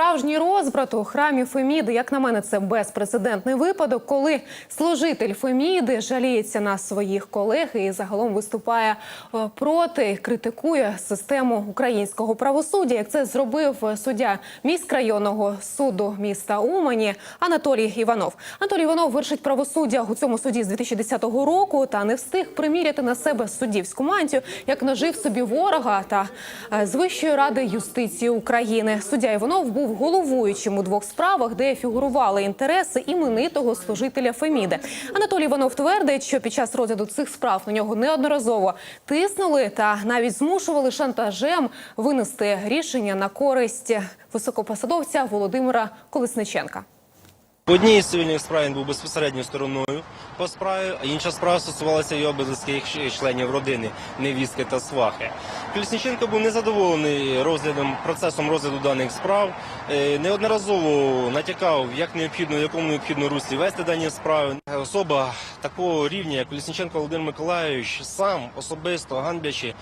Справжній розбрат у храмі Феміди, як на мене, це безпрецедентний випадок, коли служитель Феміди жаліється на своїх колег і загалом виступає е, проти, критикує систему українського правосуддя. Як це зробив суддя міськрайонного суду міста Умані Анатолій Іванов. Анатолій Іванов вершить правосуддя у цьому суді з 2010 року та не встиг приміряти на себе суддівську мантію, як нажив собі ворога та е, з Вищої ради юстиції України. Суддя Іванов був головуючим у двох справах, де фігурували інтереси іменитого служителя Феміди. Анатолій Іванов твердить, що під час розгляду цих справ на нього неодноразово тиснули та навіть змушували шантажем винести рішення на користь високопосадовця Володимира Колесниченка. По одній з цивільних справ він був безпосередньо стороною по справі, а інша справа стосувалася його близьких членів родини, невістки та свахи. Колісніченко був незадоволений розглядом процесом розгляду даних справ. Е, Неодноразово натякав, як необхідно, в якому необхідно руслі вести дані справи. Особа такого рівня, як Колісніченко Володимир Миколайович, сам особисто ганбячи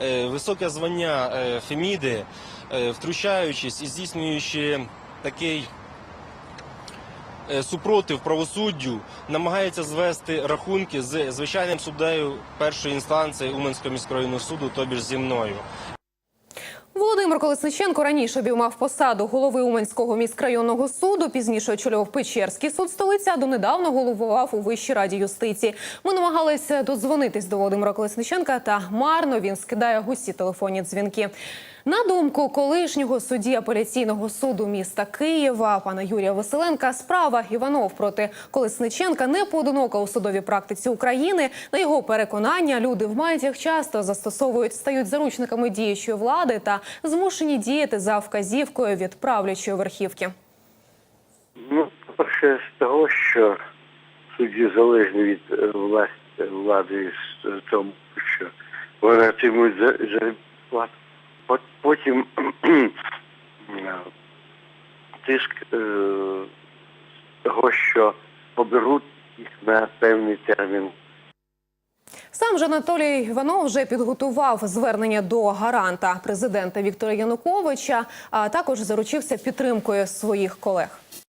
е, високе звання е, Феміди, втручаючись і здійснюючи такий супротив правосуддю намагається звести рахунки з звичайним суддею першої інстанції Уманського міськрайонного суду, тобі ж зі мною. Володимир Колесниченко раніше обіймав посаду голови Уманського міськрайонного суду. Пізніше очолював Печерський суд столиці, а донедавна головував у Вищій раді юстиції. Ми намагалися додзвонитись до Володимира Колесниченка, та марно він скидає густі телефонні дзвінки. На думку колишнього судді апеляційного суду міста Києва пана Юрія Василенка, справа Іванов проти Колесниченка не поодинока у судовій практиці України. На його переконання, люди в мантіях часто застосовують, стають заручниками діючої влади та змушені діяти за вказівкою від правлячої верхівки. Ну, по-перше, з того, що судді залежні від е, власті влади з з того, що вони отримують за, за. Потім е, тиск е, того, що оберуть їх на певний термін. Сам же Анатолій Іванов вже підготував звернення до гаранта президента Віктора Януковича, а також заручився підтримкою своїх колег.